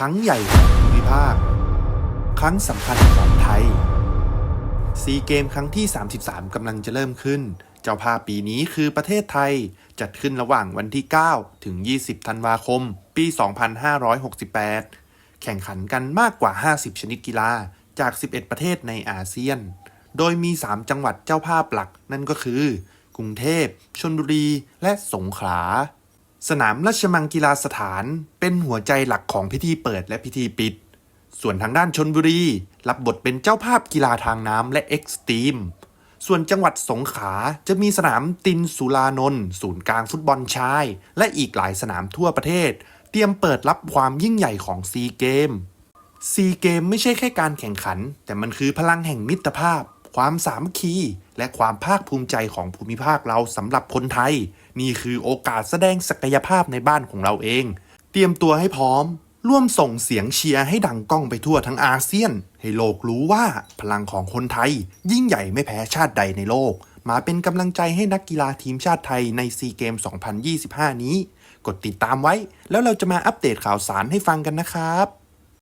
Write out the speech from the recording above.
ครั้งใหญ่ของภูมิภาค ครั้งสำคัญของไทย ซีเกมครั้งที่ 33 กำลังจะเริ่มขึ้น เจ้าภาพปีนี้คือประเทศไทย จัดขึ้นระหว่างวันที่ 9 ถึง 20 ธันวาคม ปี 2568 แข่งขันกันมากกว่า 50 ชนิดกีฬาจาก 11 ประเทศในอาเซียน โดยมี 3 จังหวัดเจ้าภาพหลักนั่นก็คือ กรุงเทพ ชลบุรี และสงขลา สนามราชมังกีฬาสถานเป็นหัวใจหลักของพิธีเปิดและพิธีปิด ส่วนทางด้านชนบุรี รับบทเป็นเจ้าภาพกีฬาทางน้ำและเอ็กซ์ตรีม ส่วนจังหวัดสงขลาจะมีสนามตินสุรานนท์ศูนย์กลางฟุตบอลชาย และอีกหลายสนามทั่วประเทศ เตรียมเปิดรับความยิ่งใหญ่ของซีเกมซีเกมไม่ใช่แค่การแข่งขัน แต่มันคือพลังแห่งมิตรภาพ ความสามัคคี และความภาคภูมิใจของภูมิภาคเราสำหรับคนไทย นี่คือโอกาสแสดงศักยภาพในบ้านของเราเอง เตรียมตัวให้พร้อม ร่วมส่งเสียงเชียร์ให้ดังก้องไปทั่วทั้งอาเซียน ให้โลกรู้ว่าพลังของคนไทย ยิ่งใหญ่ไม่แพ้ชาติใดในโลก มาเป็นกำลังใจให้นักกีฬาทีมชาติไทยในซีเกม 2025 นี้ กดติดตามไว้ แล้วเราจะมาอัปเดตข่าวสารให้ฟังกันนะครับ